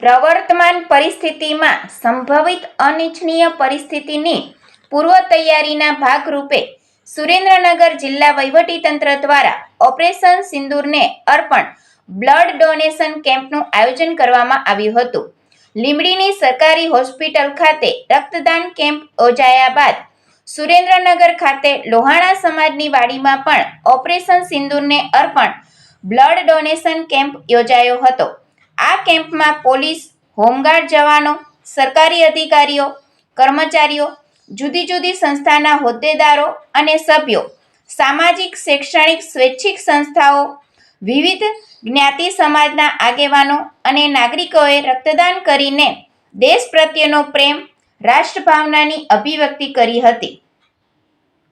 પ્રવર્તમાન પરિસ્થિતિમાં સંભવિત અનિચ્છનીય પરિસ્થિતિની પૂર્વ તૈયારીના ભાગરૂપે સુરેન્દ્રનગર જિલ્લા વહીવટીતંત્ર દ્વારા ઓપરેશન સિંદૂરને અર્પણ બ્લડ ડોનેશન કેમ્પનું આયોજન કરવામાં આવ્યું હતું. લીંબડીની સરકારી હોસ્પિટલ ખાતે રક્તદાન કેમ્પ યોજાયા બાદ સુરેન્દ્રનગર ખાતે લોહાણા સમાજની વાડીમાં પણ ઓપરેશન સિંદૂરને અર્પણ બ્લડ ડોનેશન કેમ્પ યોજાયો હતો. આ કેમ્પમાં પોલીસ, હોમગાર્ડ જવાનો, સરકારી અધિકારીઓ, કર્મચારીઓ, જુદી જુદી સંસ્થાના હોદ્દેદારો અને સભ્યો, સામાજિક, શૈક્ષણિક, સ્વૈચ્છિક સંસ્થાઓ, વિવિધ જ્ઞાતિ સમાજના આગેવાનો અને નાગરિકોએ રક્તદાન કરીને દેશ પ્રત્યેનો પ્રેમ, રાષ્ટ્રભાવનાની અભિવ્યક્તિ કરી હતી.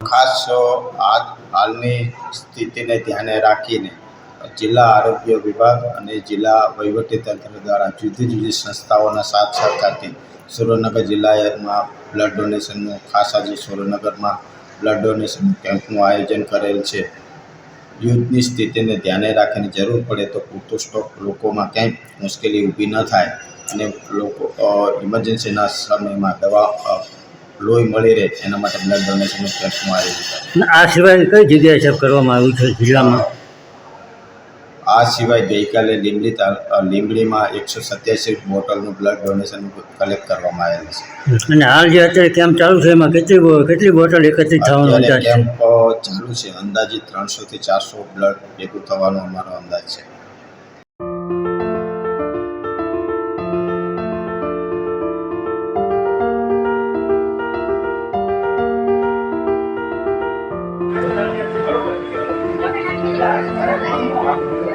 ખાસ આજ હાલની સ્થિતિને ધ્યાને રાખીને. જિલ્લા આરોગ્ય વિભાગ અને જિલ્લા વહીવટીતંત્ર દ્વારા જુદી જુદી સંસ્થાઓના સાથ સહકારથી સુરેન્દ્રનગર જિલ્લામાં બ્લડ ડોનેશનનું ખાસ આજે સુરેન્દ્રનગરમાં બ્લડ ડોનેશન કેમ્પનું આયોજન કરેલ છે. યુદ્ધની સ્થિતિને ધ્યાને રાખીને જરૂર પડે તો પૂરતો સ્ટોક લોકોમાં ક્યાંય મુશ્કેલી ઊભી ન થાય અને લોકો ઇમરજન્સીના સમયમાં દવા લોહી મળી રહે એના માટે બ્લડ ડોનેશનનું કેમ્પનું આયોજન આ સિવાય કઈ જગ્યાએ કરવામાં આવ્યું છે જિલ્લામાં? આ સિવાય ગઈકાલે લીંબડી લીંબડીમાં એકસો સત્યાસી બોટલનું બ્લડ ડોનેશન કલેક્ટ કરવામાં આવેલ છે. અને હાલ જે અત્યારે કેમ્પ ચાલુ છે એમાં કેટલી કેટલી બોટલ એકત્રિત થવાનો અંદાજ કેમ્પ ચાલુ છે. અંદાજે ત્રણસોથી ચારસો બ્લડ ભેગું થવાનો અમારો અંદાજ છે. Gracias.